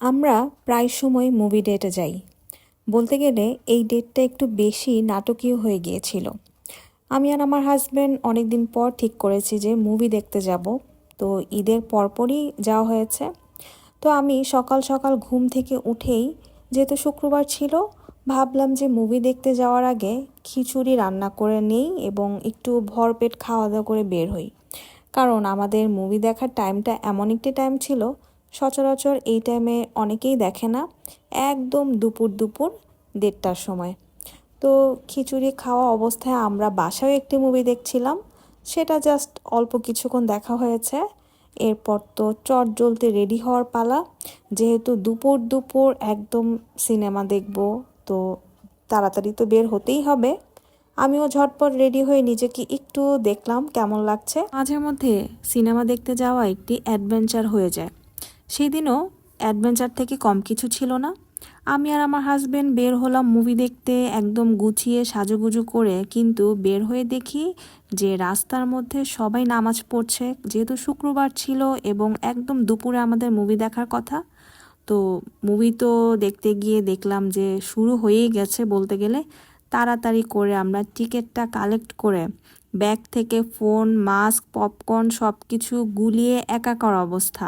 আমরা প্রায় সময় মুভি ডেটে যাই। বলতে গেলে এই ডেটটা একটু বেশি নাটকীয় হয়ে গিয়েছিল। আমি আর আমার হাজব্যান্ড অনেক দিন পর ঠিক করেছি যে মুভি দেখতে যাব। তো ঈদের পরপরই যাওয়া হয়েছে। তো আমি সকাল সকাল ঘুম থেকে উঠেই যেহেতু শুক্রবার ছিল, ভাবলাম যে মুভি দেখতে যাওয়ার আগে খিচুড়ি রান্না করে নেই এবং একটু ভরপেট খাওয়া দাওয়া করে বের হই। কারণ আমাদের মুভি দেখার টাইমটা এমন একটি টাইম ছিল সচরাচর এই টাইমে অনেকেই দেখে না, একদম দুপুর দুপুর দেড়টার সময়। তো খিচুড়ি খাওয়া অবস্থায় আমরা বাসায় একটি মুভি দেখছিলাম, সেটা জাস্ট অল্প কিছুক্ষণ দেখা হয়েছে। এরপর তো চট জ্বলতে রেডি হওয়ার পালা, যেহেতু দুপুর দুপুর একদম সিনেমা দেখব, তো তাড়াতাড়ি তো বের হতেই হবে। আমিও ঝটপট রেডি হয়ে নিজেকে একটু দেখলাম, কেমন লাগছে? মাঝে মধ্যে সিনেমা দেখতে যাওয়া একটি অ্যাডভেঞ্চার হয়ে যায়। সেদিনও অ্যাডভেঞ্চার থেকে কম কিছু ছিল না। আমি আর আমার হাজবেন্ড বের হলাম মুভি দেখতে একদম গুছিয়ে সাজুগুজু করে, কিন্তু বের হয়ে দেখি যে রাস্তার মধ্যে সবাই নামাজ পড়ছে। যেহেতু শুক্রবার ছিল এবং একদম দুপুরে আমাদের মুভি দেখার কথা, তো মুভি তো দেখতে গিয়ে দেখলাম যে শুরু হয়েই গেছে বলতে গেলে। তাড়াতাড়ি করে আমরা টিকিটটা কালেক্ট করে ব্যাগ থেকে ফোন, মাস্ক, পপকর্ন সব কিছু গুলিয়ে একাকার অবস্থা।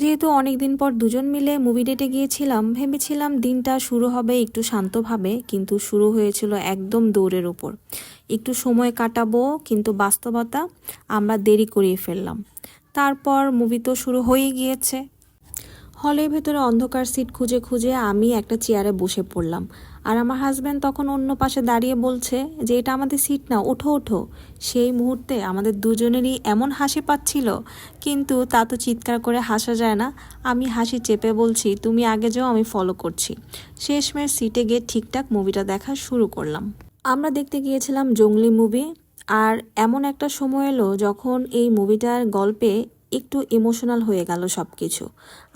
যেহেতু অনেক দিন পর দুজন মিলে মুভি ডেটে গিয়েছিলাম, ভেবেছিলাম দিনটা শুরু হবে একটু শান্তভাবে, কিন্তু শুরু হয়েছিল একদম দৌড়ের ওপর একটু সময় কাটাবো, কিন্তু বাস্তবতা আমরা দেরি করিয়ে ফেললাম। তারপর মুভি তো শুরু হয়ে গিয়েছে। হলের ভেতরে অন্ধকার সিট খুঁজে খুঁজে আমি একটা চেয়ারে বসে পড়লাম। আর আমার হাজব্যান্ড তখন অন্য পাশে দাঁড়িয়ে বলছে যে, এটা আমাদের সিট না, ওঠো ওঠো। সেই মুহূর্তে আমাদের দুজনেরই এমন হাসি পাচ্ছিল, কিন্তু তা তো চিৎকার করে হাসা যায় না। আমি হাসি চেপে বলছি, তুমি আগে যাও, আমি ফলো করছি। শেষমেশ সিটে গিয়ে ঠিকঠাক মুভিটা দেখা শুরু করলাম। আমরা দেখতে গিয়েছিলাম জঙ্গলি মুভি আর এমন একটা সময় এলো যখন এই মুভিটার গল্পে একটু ইমোশনাল হয়ে গেল সব কিছু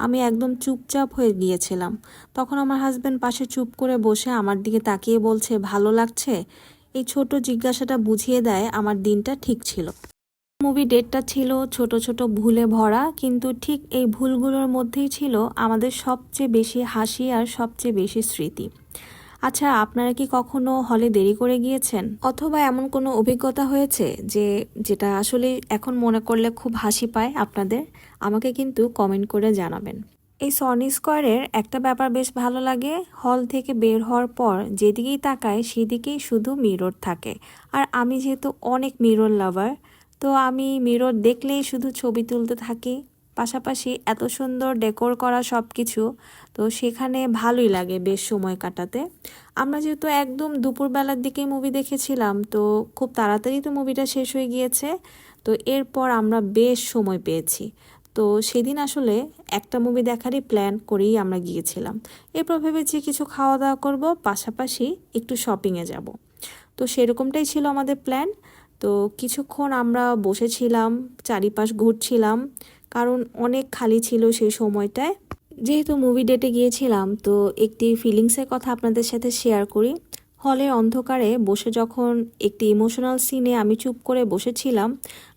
আমি একদম চুপচাপ হয়ে গিয়েছিলাম। তখন আমার হাজব্যান্ড পাশে চুপ করে বসে আমার দিকে তাকিয়ে বলছে, ভালো লাগছে? এই ছোট জিজ্ঞাসাটা বুঝিয়ে দেয় আমার দিনটা ঠিক ছিল। মুভি ডেটটা ছিল ছোট ছোট ভুলে ভরা, কিন্তু ঠিক এই ভুলগুলোর মধ্যেই ছিল আমাদের সবচেয়ে বেশি হাসি আর সবচেয়ে বেশি স্মৃতি। আচ্ছা আপনারা কি কখনো হলে দেরি করে গিয়েছেন? অথবা এমন কোনো অভিজ্ঞতা হয়েছে যে, যেটা আসলে এখন মনে করলে খুব হাসি পায় আপনাদের? আমাকে কিন্তু কমেন্ট করে জানাবেন। এই সনি স্কোয়ারের একটা ব্যাপার বেশ ভালো লাগে। হল থেকে বের হওয়ার পর যেদিকেই তাকায় সেদিকেই শুধু মিরর থাকে। আর আমি যেহেতু অনেক মিরর লাভার তো আমি মিরর দেখলেই শুধু ছবি তুলতে থাকি। পাশাপাশি এত সুন্দর ডেকোর করা সব কিছু তো সেখানে ভালোই লাগে বেশ সময় কাটাতে। আমরা যেহেতু একদম দুপুরবেলার দিকে মুভি দেখেছিলাম, তো খুব তাড়াতাড়ি তো মুভিটা শেষ হয়ে গিয়েছে, তো এরপর আমরা বেশ সময় পেয়েছি। তো সেদিন আসলে একটা মুভি দেখারই প্ল্যান করেই আমরা গিয়েছিলাম। এরপর ভেবেছি কিছু খাওয়া দাওয়া করব, পাশাপাশি একটু শপিংয়ে যাব। তো সেরকমটাই ছিল আমাদের প্ল্যান তো কিছুক্ষণ আমরা বসেছিলাম, চারিপাশ ঘুরছিলাম কারণ অনেক খালি ছিল সেই সময়টায়। যেহেতু মুভি ডেটে গিয়েছিলাম, তো একটি ফিলিংসের কথা আপনাদের সাথে শেয়ার করি। হলের অন্ধকারে বসে যখন একটি ইমোশনাল সিনে আমি চুপ করে বসেছিলাম,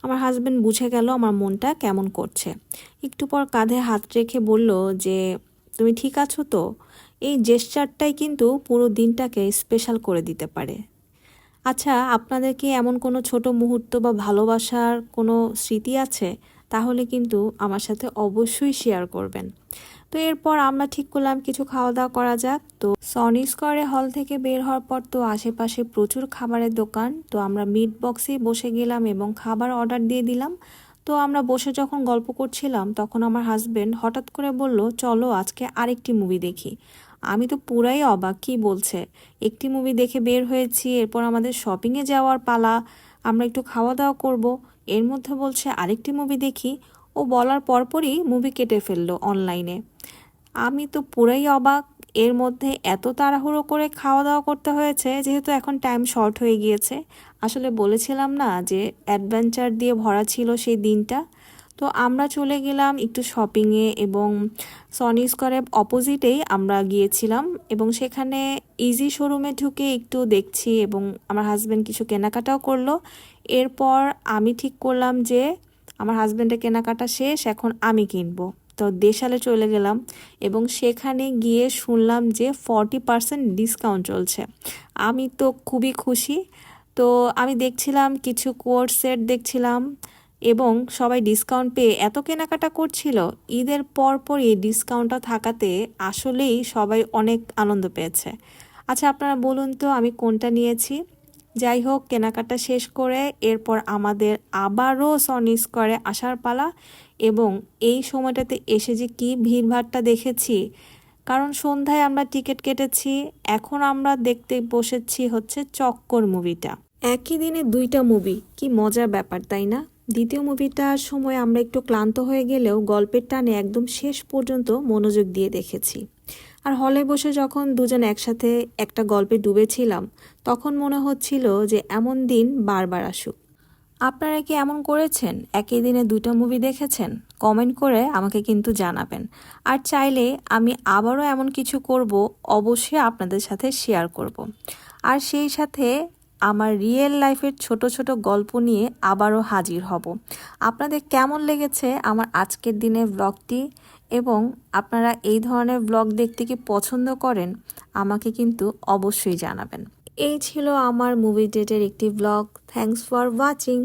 আমার হাজব্যান্ড বুঝে গেল আমার মনটা কেমন করছে। একটু পর কাঁধে হাত রেখে বলল যে, তুমি ঠিক আছো তো? এই জেস্টারটাই কিন্তু পুরো দিনটাকে স্পেশাল করে দিতে পারে। আচ্ছা আপনাদের কি এমন কোনো ছোট মুহূর্ত বা ভালোবাসার কোনো স্মৃতি আছে? তাহলে কিন্তু আমার সাথে অবশ্যই শেয়ার করবেন। তো এরপর আমরা ঠিক করলাম, কিছু খাওয়া দাওয়া করা যাক। তো সনি স্কোয়ারে হল থেকে বের হওয়ার পর তো আশেপাশে প্রচুর খাবারের দোকান। তো আমরা মিট বক্সেই বসে গেলাম এবং খাবার অর্ডার দিয়ে দিলাম। তো আমরা বসে যখন গল্প করছিলাম, তখন আমার হাজবেন্ড হঠাৎ করে বলল, চলো আজকে আরেকটি মুভি দেখি। আমি তো পুরাই অবাক, কি বলছে? একটি মুভি দেখে বের হয়েছি, এরপর আমাদের শপিংয়ে যাওয়ার পালা। আমরা একটু খাওয়া দাওয়া করব। এর মধ্যে বলছে, আরেকটি মুভি দেখি। ও বলার পরপরই মুভি কেটে ফেলল অনলাইনে আমি তো পুরাই অবাক, এর মধ্যে এত তাড়াহুড়ো করে খাওয়া দাওয়া করতে হয়েছে, যেহেতু এখন টাইম শর্ট হয়ে গিয়েছে। আসলে বলেছিলাম না যে অ্যাডভেঞ্চার দিয়ে ভরা ছিল সেই দিনটা? তো আমরা চলে গেলাম একটু শপিংয়ে এবং সনি স্কোয়ারের অপোজিটেই আমরা গিয়েছিলাম এবং সেখানে ইজি শোরুমে ঢুকে একটু দেখছি এবং আমার হাজব্যান্ড কিছু কেনাকাটাও করল। এরপর আমি ঠিক করলাম যে আমার হাজব্যান্ডের কেনাকাটা শেষ, এখন আমি কিনবো। তো দেশালে চলে গেলাম এবং সেখানে গিয়ে শুনলাম যে ফর্টি পার্সেন্ট ডিসকাউন্ট চলছে। আমি তো খুবই খুশি। তো আমি দেখছিলাম কিছু কোর্স সেট দেখছিলাম। এবং সবাই ডিসকাউন্ট পেয়ে এত কেনাকাটা করছিল, ঈদের পর পর এই ডিসকাউন্টটা থাকাতে আসলেই সবাই অনেক আনন্দ পেয়েছে। আচ্ছা আপনারা বলুন তো, আমি কোনটা নিয়েছি? যাই হোক, কেনাকাটা শেষ করে এরপর আমাদের আবারও সনি স্কোয়ারে আসার পালা এবং এই সময়টাতে এসে যে কি ভিড়ভাড়টা দেখেছি, কারণ সন্ধ্যায় আমরা টিকিট কেটেছি, এখন আমরা দেখতে বসেছি হচ্ছে চক্কর মুভিটা একই দিনে দুইটা মুভি কি মজার ব্যাপার, তাই না? দ্বিতীয় মুভিটার সময় আমরা একটু ক্লান্ত হয়ে গেলেও গল্পের টানে একদম শেষ পর্যন্ত মনোযোগ দিয়ে দেখেছি। আর হলে বসে যখন দুজন একসাথে একটা গল্পে ডুবেছিলাম, তখন মনে হচ্ছিল যে এমন দিন বারবার আসুক। আপনারা কি এমন করেছেন? একই দিনে দুটো মুভি দেখেছেন? কমেন্ট করে আমাকে কিন্তু জানাবেন। আর চাইলে আমি আবারও এমন কিছু করব, অবশ্যই আপনাদের সাথে শেয়ার করব। আর সেই সাথে আমার রিয়েল লাইফের ছোট ছোট গল্প নিয়ে আবারও হাজির হব। আপনাদের কেমন লেগেছে আমার আজকের দিনের ব্লগটি এবং আপনারা এই ধরনের ব্লগ দেখতে কি পছন্দ করেন? আমাকে কিন্তু অবশ্যই জানাবেন। এই ছিল আমার মুভি ডেটের একটি ব্লগ থ্যাংকস ফর ওয়াচিং